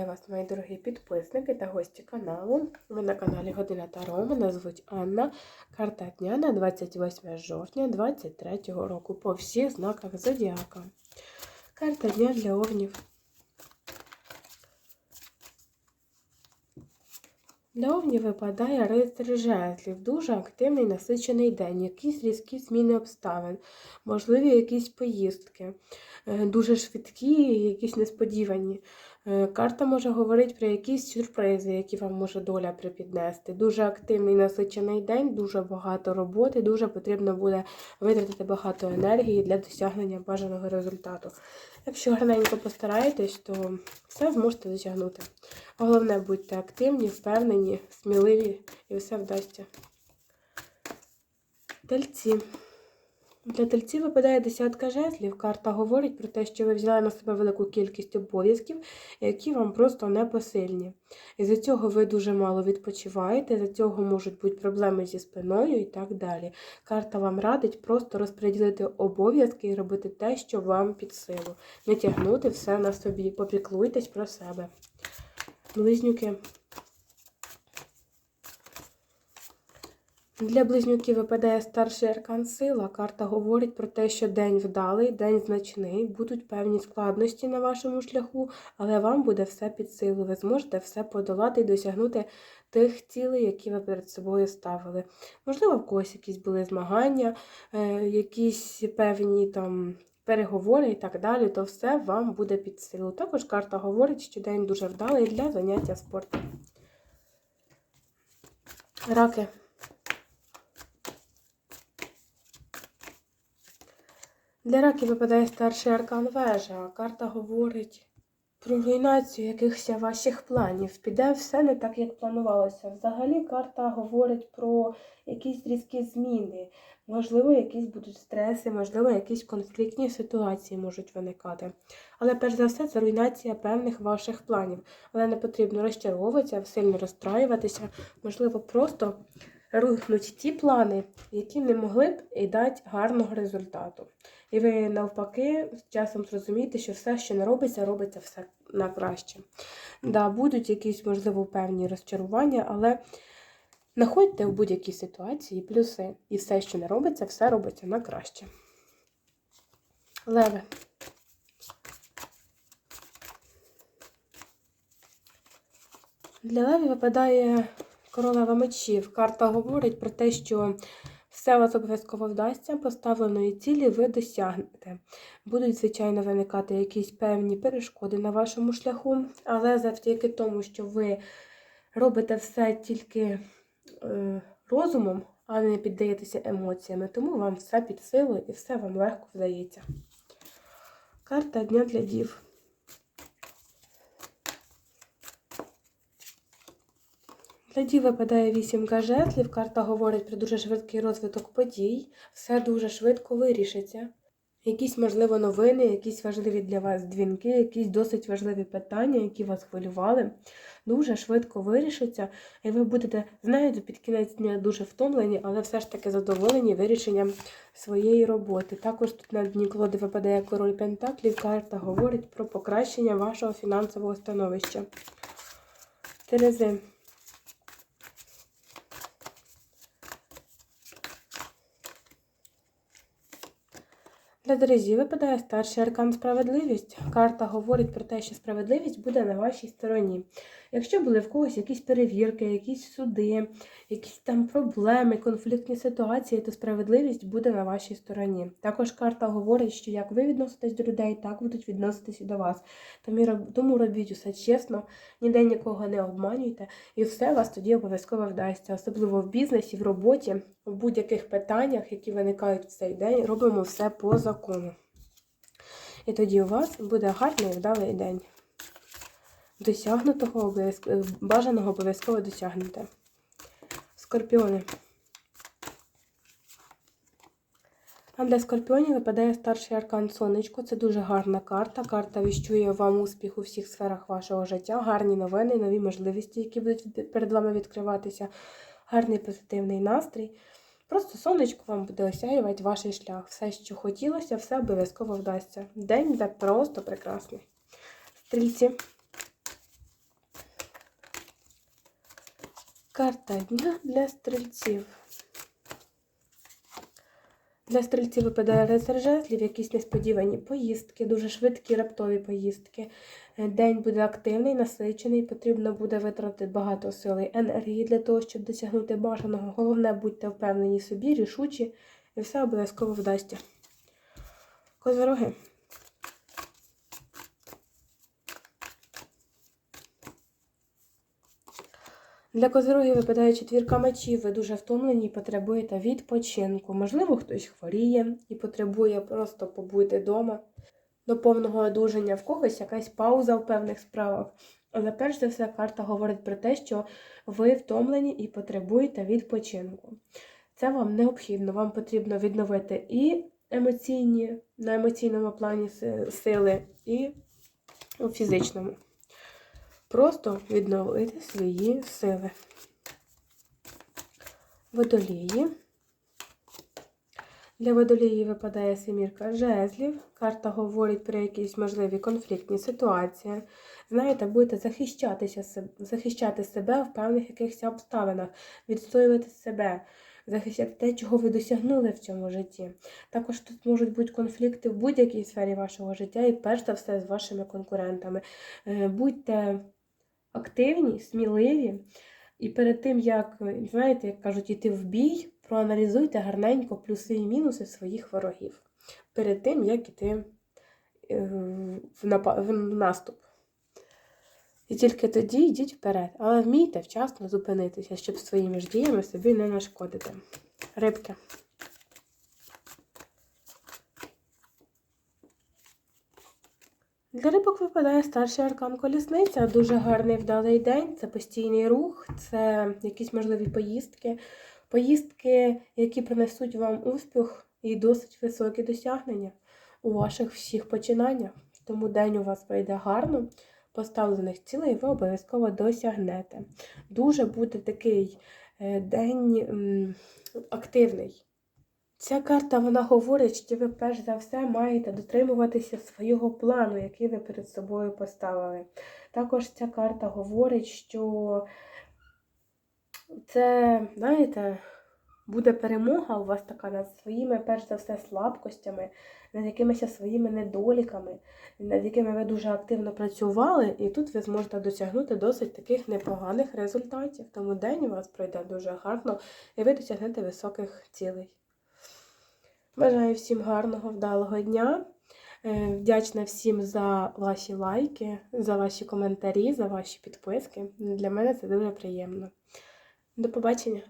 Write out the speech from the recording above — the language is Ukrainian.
Вітаю вас, мої дорогі підписники та гості каналу. Ви на каналі Година Таро. Мене звуть Анна. Карта дня на 28 жовтня 2023 року по всіх знаках Зодіака. Карта дня для овнів. Для овнів випадає рицар жезлів. Дуже активний насичений день, якісь різкі зміни обставин, можливі якісь поїздки, е, дуже швидкі, якісь несподівані. Е, Карта може говорити про якісь сюрпризи, які вам може доля припіднести. Дуже активний насичений день, дуже багато роботи, дуже потрібно буде витратити багато енергії для досягнення бажаного результату. Якщо гарненько постараєтесь, то все зможете досягнути. Головне, будьте активні, впевнені, сміливі і все вдасться. Тельці. Для тельців випадає десятка жезлів. Карта говорить про те, що ви взяли на себе велику кількість обов'язків, які вам просто не посильні. І за цього ви дуже мало відпочиваєте, за цього можуть бути проблеми зі спиною і так далі. Карта вам радить просто розподілити обов'язки і робити те, що вам під силу. Не тягнути все на собі, попіклуйтесь про себе. Близнюки. Для близнюків випадає старший аркан сила. Карта говорить про те, що день вдалий, день значний, будуть певні складності на вашому шляху, але вам буде все під силу. Ви зможете все подолати і досягнути тих цілей, які ви перед собою ставили. Можливо, в когось якісь були змагання, е, якісь певні там. Переговори і так далі, то все вам буде під силу. Також карта говорить, що день дуже вдалий для заняття спортом. Раки. Для раків випадає старший аркан вежа. Карта говорить про руйнацію якихось ваших планів. Піде все не так, як планувалося. Взагалі карта говорить про якісь різкі зміни. Можливо, якісь будуть стреси, можливо, якісь конфліктні ситуації можуть виникати. Але перш за все, це руйнація певних ваших планів. Але не потрібно розчаровуватися, сильно розстраюватися. Можливо, просто рухнуть ті плани, які не могли б і дати гарного результату. І ви навпаки з часом зрозумієте, що все, що не робиться, робиться все на краще. Да, будуть якісь, можливо, певні розчарування, але знаходьте в будь-якій ситуації плюси. І все, що не робиться, все робиться на краще. Леве. Для леві випадає королева мечів. Карта говорить про те, що все вас обов'язково вдасться, поставленої цілі ви досягнете. Будуть, звичайно, виникати якісь певні перешкоди на вашому шляху, але завдяки тому, що ви робите все тільки е, розумом, а не піддаєтеся емоціями, тому вам все під силу і все вам легко вдається. Карта дня для дів. Тоді випадає вісімка жезлів, карта говорить про дуже швидкий розвиток подій, все дуже швидко вирішиться. Якісь, можливо, новини, якісь важливі для вас дзвінки, якісь досить важливі питання, які вас хвилювали, дуже швидко вирішаться, і ви будете, знаєте, під кінець дня дуже втомлені, але все ж таки задоволені вирішенням своєї роботи. Також тут на дні колоди випадає король Пентаклів, карта говорить про покращення вашого фінансового становища. Терези. Для Терезі випадає старший аркан справедливість. Карта говорить про те, що справедливість буде на вашій стороні. Якщо були в когось якісь перевірки, якісь суди, якісь там проблеми, конфліктні ситуації, то справедливість буде на вашій стороні. Також карта говорить, що як ви відноситесь до людей, так будуть відноситись і до вас. Тому робіть усе чесно, ніде нікого не обманюйте, і все вас тоді обов'язково вдасться, особливо в бізнесі, в роботі, в будь-яких питаннях, які виникають в цей день, робимо все по закону. І тоді у вас буде гарний і вдалий день. Досягнутого обов'язково бажаного обов'язково досягнете. Скорпіони. А для скорпіонів випадає старший аркан сонечко. Це дуже гарна карта. Карта віщує вам успіх у всіх сферах вашого життя, гарні новини, нові можливості, які будуть перед вами відкриватися, гарний позитивний настрій. Просто сонечко вам буде осяювати ваш шлях. Все, що хотілося, все обов'язково вдасться. День буде просто прекрасний. Стрільці. Карта дня для стрільців. Для стрільців випадає рицар жезлів, якісь несподівані поїздки, дуже швидкі раптові поїздки. Е, День буде активний, насичений, потрібно буде витратити багато сили енергії для того, щоб досягнути бажаного. Головне, будьте впевнені собі, рішучі, і все обов'язково вдасться. Козороги. Для козирогів випадає четвірка мечів, ви дуже втомлені і потребуєте відпочинку. Можливо, хтось хворіє і потребує просто побути вдома до повного одужання, в когось якась пауза в певних справах. Але перш за все, карта говорить про те, що ви втомлені і потребуєте відпочинку. Це вам необхідно, вам потрібно відновити і емоційні, на емоційному плані сили, і у фізичному. Просто відновити свої сили. Водолії. Для водолії випадає семірка жезлів. Карта говорить про якісь можливі конфліктні ситуації. Знаєте, будете захищатися, захищати себе в певних якихось обставинах, відстоювати себе, захищати те, чого ви досягнули в цьому житті. Також тут можуть бути конфлікти в будь-якій сфері вашого життя і перш за все з вашими конкурентами. Е, Будьте активні, сміливі. І перед тим, як, знаєте, як кажуть, йти в бій, проаналізуйте гарненько плюси і мінуси своїх ворогів. Перед тим, як йти е, в наступ. І тільки тоді йдіть вперед. Але вмійте вчасно зупинитися, щоб своїми ж діями собі не нашкодити. Рибки. Для рибок випадає старший аркан колісниця. Дуже гарний вдалий день. Це постійний рух, це якісь можливі поїздки. Поїздки, які принесуть вам успіх і досить високі досягнення у ваших всіх починаннях. Тому день у вас пройде гарно, поставлених цілей ви обов'язково досягнете. Дуже буде такий е, день активний. Ця карта вона говорить, що ви перш за все маєте дотримуватися свого плану, який ви перед собою поставили. Також ця карта говорить, що це, знаєте, буде перемога у вас така над своїми, перш за все, слабкостями, над якимись своїми недоліками, над якими ви дуже активно працювали, і тут ви зможете досягнути досить таких непоганих результатів. Тому день у вас пройде дуже гарно, і ви досягнете високих цілей. Бажаю всім гарного, вдалого дня. Е, Вдячна всім за ваші лайки, за ваші коментарі, за ваші підписки. Для мене це дуже приємно. До побачення!